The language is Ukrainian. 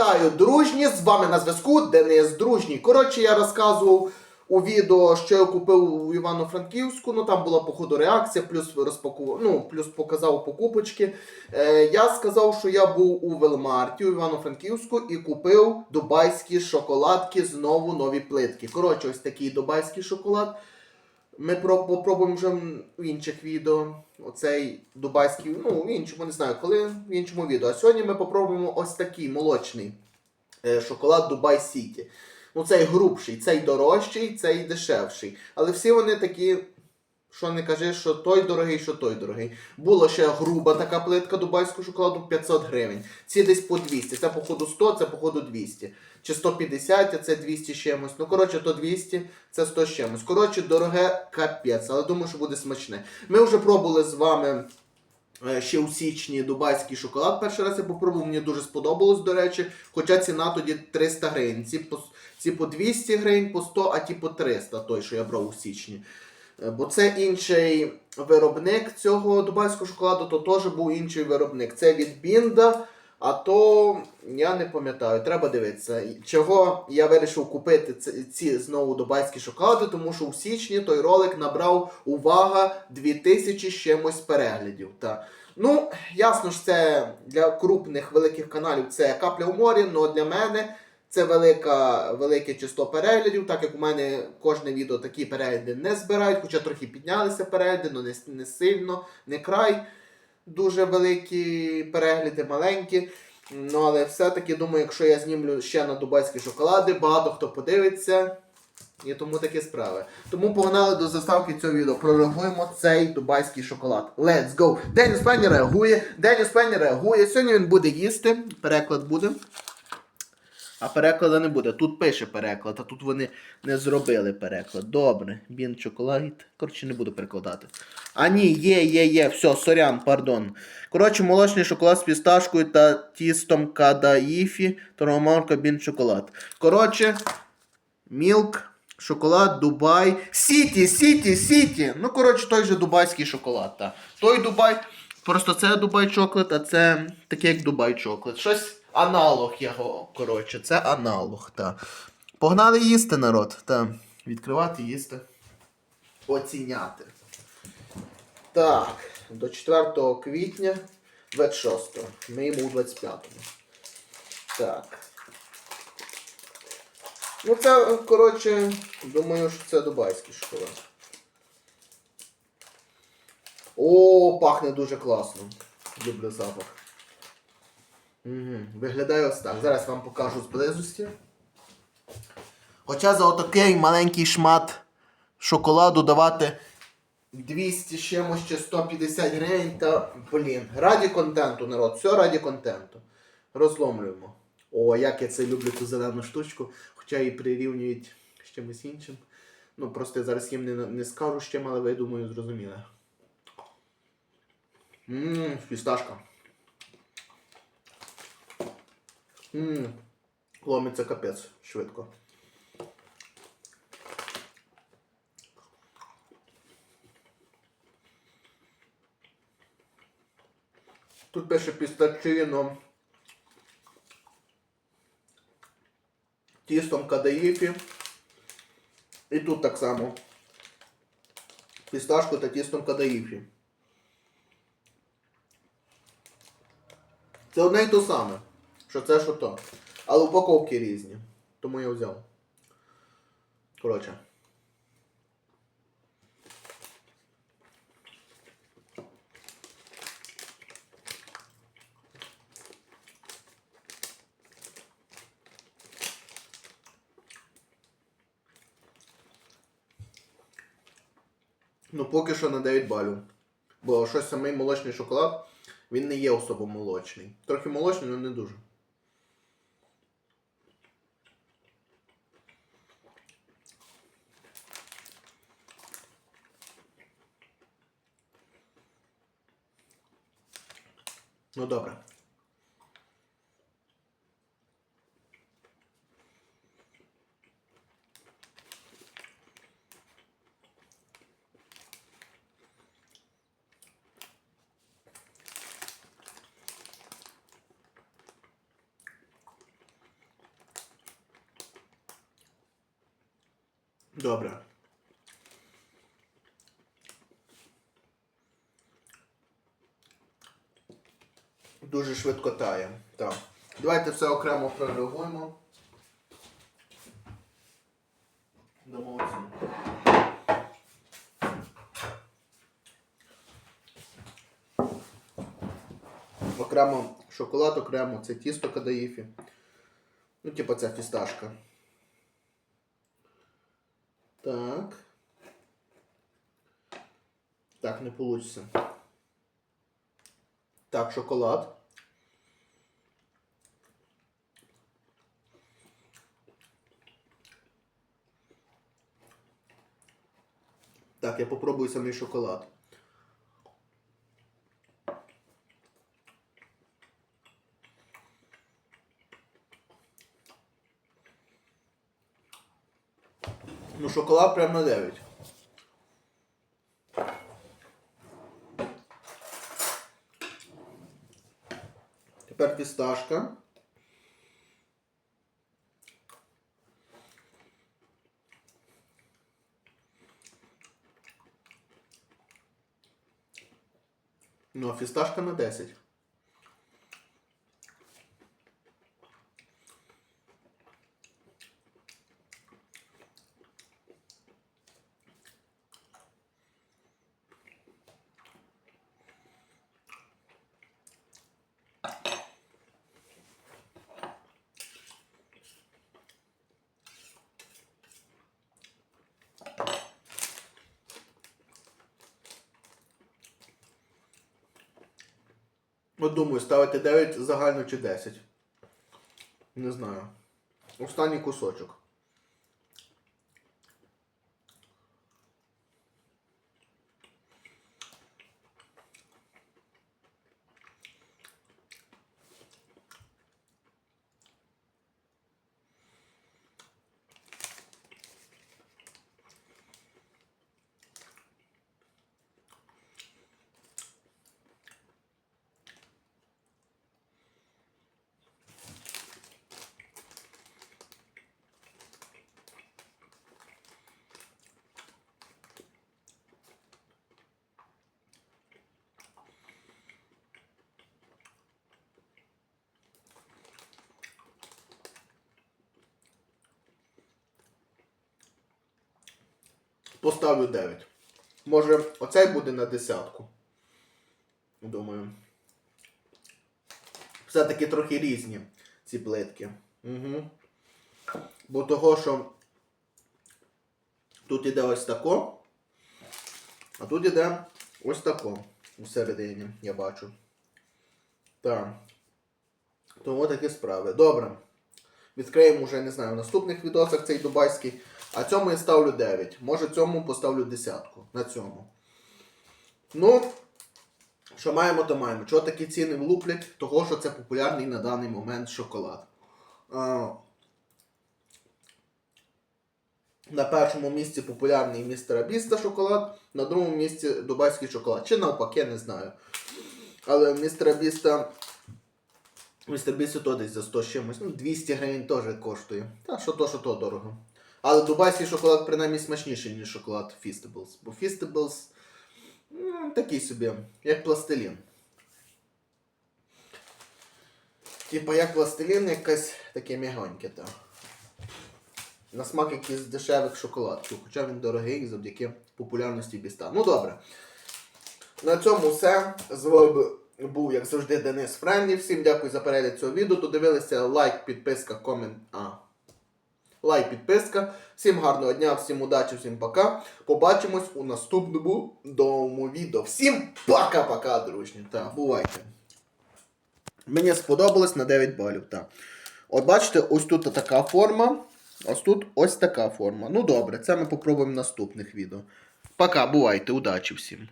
Вітаю, дружні! З вами на зв'язку Денис Дружній. Коротше, я розказував у відео, що я купив у Івано-Франківську. Ну там була походу реакція, плюс розпакував, ну, плюс показав покупочки. Е, я сказав, що я був у Велмарті у Івано-Франківську і купив дубайські шоколадки, знову нові плитки. Коротше, ось такий дубайський шоколад. Ми про- попробуємо вже в інших відео. Оцей дубайський, ну, в іншому не знаю, коли в іншому відео. А сьогодні ми попробуємо ось такий молочний е, шоколад Дубай Сіті. Ну, цей грубший, цей дорожчий, цей дешевший. Але всі вони такі, що не кажи, що той дорогий, що той дорогий. Була ще груба така плитка дубайського шоколаду 500 гривень. Ці десь по 200. Це походу 100, це походу 200. Чи 150, а це 200 з чимось. Ну, коротше, то 200, це 100 з чимось. Коротше, дороге капець, але думаю, що буде смачне. Ми вже пробували з вами е, ще у січні дубайський шоколад. Перший раз я попробував, мені дуже сподобалось, до речі. Хоча ціна тоді 300 гривень. Ці по, ці по 200 гривень, по 100, а ті по 300, той, що я брав у січні. Е, Бо це інший виробник цього дубайського шоколаду, то теж був інший виробник. Це від Бінда, а то я не пам'ятаю, треба дивитися. Чого я вирішив купити ці, ці знову дубайські шоколади, тому що у січні той ролик набрав увага 2000 з чимось переглядів. Та. Ну, ясно ж, це для крупних великих каналів це капля у морі, але для мене це велика, велике число переглядів, так як у мене кожне відео такі перегляди не збирають, хоча трохи піднялися перегляди, але не, не сильно, не край. Дуже великі перегляди, маленькі. Ну, але все-таки думаю, якщо я знімлю ще на дубайські шоколади, багато хто подивиться. І тому такі справи. Тому погнали до заставки цього відео. Прореагуємо цей дубайський шоколад. Let's go! Деніс Пенні реагує. Деніс Пенні реагує. Сьогодні він буде їсти. Переклад буде. А перекладу не буде. Тут пише переклад, а тут вони не зробили переклад. Добре, він чоколад. Коротше, не буду перекладати. А ні, є, є, є. Все, сорян, пардон. Коротше, молочний шоколад з пісташкою та тістом кадаїфі, торгомарка бін шоколад. Коротше, мілк, шоколад, Дубай. Сіті, Сіті, Сіті. Ну, коротше, той же дубайський шоколад. Та. Той Дубай. Просто це Дубай чоклет, а це таке як Дубай чоклет. Щось аналог його. Коротше, це аналог. Та. Погнали їсти, народ. Та. Відкривати, їсти. Оціняти. Так, до 4 квітня 26. Ми йому у 25-му. Так. Ну, це, коротше, думаю, що це дубайський шоколад. О, пахне дуже класно. Люблю запах. Виглядає ось так. Зараз вам покажу зблизості. Хоча за отакий маленький шмат шоколаду давати 200 чимось чи 150 гривень, та, блін, раді контенту, народ, все раді контенту. Розломлюємо. О, як я це люблю цю зелену штучку, хоча її прирівнюють з чимось іншим. Ну, просто я зараз їм не, не скажу з чим, але ви, думаю, зрозуміли. Ммм, фісташка. Ммм, ломиться капець швидко. Тут пише пістачино. Тістом кадаїфі. І тут так само. Пісташку та тістом кадаїфі. Це одне і то саме. Що це, що то. Але упаковки різні. Тому я взяв. Коротше. Ну, поки що на 9 балів. Бо щось самий молочний шоколад, він не є особо молочний. Трохи молочний, але не дуже. Ну добре. Dobra. Дуже швидко тає. Так. Давайте все окремо прореагуємо. Дамо оцінку. Окремо шоколад, окремо це тісто кадаїфі. Ну, типа ця фісташка. Так. Так, не получится. Так, шоколад. Так, я попробую самий шоколад. Ну, шоколад прям на 9. Тепер фісташка. Ну, а фісташка на 10. От думаю, ставити 9 загально чи 10. Не знаю. Останній кусочок. Поставлю 9. Може, оцей буде на десятку. Думаю. Все-таки трохи різні ці плитки. Угу. Бо того, що тут іде ось тако, а тут іде ось тако всередині, я бачу. Так. Тому такі справи. Добре. Відкриємо вже, не знаю, в наступних відосах цей дубайський. А цьому я ставлю 9. Може цьому поставлю десятку. На цьому. Ну, що маємо, то маємо. Чого такі ціни влуплять? Того, що це популярний на даний момент шоколад. На першому місці популярний містера Біста шоколад, на другому місці дубайський шоколад. Чи навпаки, не знаю. Але містера Біста. Містер Біст то десь за 100 з чимось. Ну, 200 гривень теж коштує. Та що то, що то дорого. Але дубайський шоколад принаймні смачніший, ніж шоколад Feastables. Бо Feastables м, такий собі, як пластилін. Типа як пластилін, якась таке м'ягоньке, та. На смак якийсь дешевих шоколадків, хоча він дорогий завдяки популярності біста. Ну добре. На цьому все. З вами був, як завжди, Денис Френлі. Всім дякую за перегляд цього відео. Додивилися лайк, підписка, комент. А. Лайк, підписка. Всім гарного дня, всім удачі, всім пока. Побачимось у наступному новому відео. Всім пока-пока, дружні. Так, бувайте. Мені сподобалось на 9 балів. Так. От бачите, ось тут така форма. Ось тут ось така форма. Ну добре, це ми попробуємо в наступних відео. Пока, бувайте, удачі всім.